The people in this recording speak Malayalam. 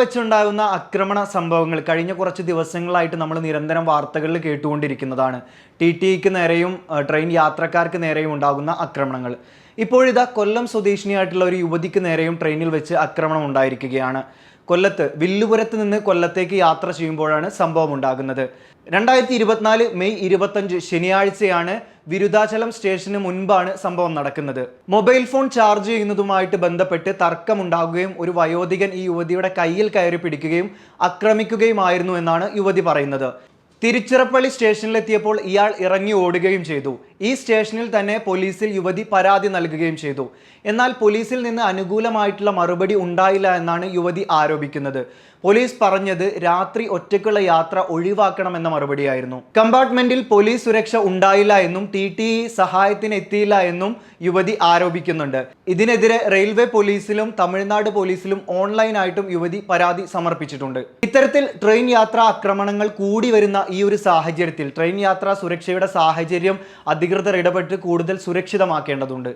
വെച്ചുണ്ടാകുന്ന ആക്രമണ സംഭവങ്ങൾ കഴിഞ്ഞ കുറച്ച് ദിവസങ്ങളായിട്ട് നമ്മൾ നിരന്തരം വാർത്തകളിൽ കേട്ടുകൊണ്ടിരിക്കുന്നതാണ്. ടി ടിക്ക് നേരെയും ട്രെയിൻ യാത്രക്കാർക്ക് നേരെയും ഉണ്ടാകുന്ന ആക്രമണങ്ങൾ. ഇപ്പോഴിതാ കൊല്ലം സ്വദേശിനിയായിട്ടുള്ള ഒരു യുവതിക്ക് നേരെയും ട്രെയിനിൽ വെച്ച് ആക്രമണം ഉണ്ടായിരിക്കുകയാണ്. കൊല്ലത്ത് വില്ലുപുരത്ത് നിന്ന് കൊല്ലത്തേക്ക് യാത്ര ചെയ്യുമ്പോഴാണ് സംഭവം ഉണ്ടാകുന്നത്. രണ്ടായിരത്തി ഇരുപത്തിനാല് മെയ് ഇരുപത്തഞ്ച് ശനിയാഴ്ചയാണ് വിരുദാചലം സ്റ്റേഷന് മുൻപാണ് സംഭവം നടക്കുന്നത്. മൊബൈൽ ഫോൺ ചാർജ് ചെയ്യുന്നതുമായിട്ട് ബന്ധപ്പെട്ട് തർക്കമുണ്ടാകുകയും ഒരു വയോധികൻ ഈ യുവതിയുടെ കയ്യിൽ കയറി പിടിക്കുകയും ആക്രമിക്കുകയുമായിരുന്നു എന്നാണ് യുവതി പറയുന്നത്. തിരുച്ചിറപ്പള്ളി സ്റ്റേഷനിലെത്തിയപ്പോൾ ഇയാൾ ഇറങ്ങി ഓടുകയും ചെയ്തു. ഈ സ്റ്റേഷനിൽ തന്നെ പോലീസിൽ യുവതി പരാതി നൽകുകയും ചെയ്തു. എന്നാൽ പോലീസിൽ നിന്ന് അനുകൂലമായിട്ടുള്ള മറുപടി ഉണ്ടായില്ല എന്നാണ് യുവതി ആരോപിക്കുന്നത്. പോലീസ് പറഞ്ഞത് രാത്രി ഒറ്റയ്ക്കുള്ള യാത്ര ഒഴിവാക്കണമെന്ന മറുപടിയായിരുന്നു. കമ്പാർട്ട്മെന്റിൽ പോലീസ് സുരക്ഷ ഉണ്ടായില്ല എന്നും ടി ടി സഹായത്തിന് എത്തിയില്ല എന്നും യുവതി ആരോപിക്കുന്നുണ്ട്. ഇതിനെതിരെ റെയിൽവേ പോലീസിലും തമിഴ്നാട് പോലീസിലും ഓൺലൈനായിട്ടും യുവതി പരാതി സമർപ്പിച്ചിട്ടുണ്ട്. ഇത്തരത്തിൽ ട്രെയിൻ യാത്രാ ആക്രമണങ്ങൾ കൂടി വരുന്ന ഈ ഒരു സാഹചര്യത്തിൽ ട്രെയിൻ യാത്രാ സുരക്ഷയുടെ സാഹചര്യം അധികൃതർ ഇടപെട്ട് കൂടുതൽ സുരക്ഷിതമാക്കേണ്ടതുണ്ട്.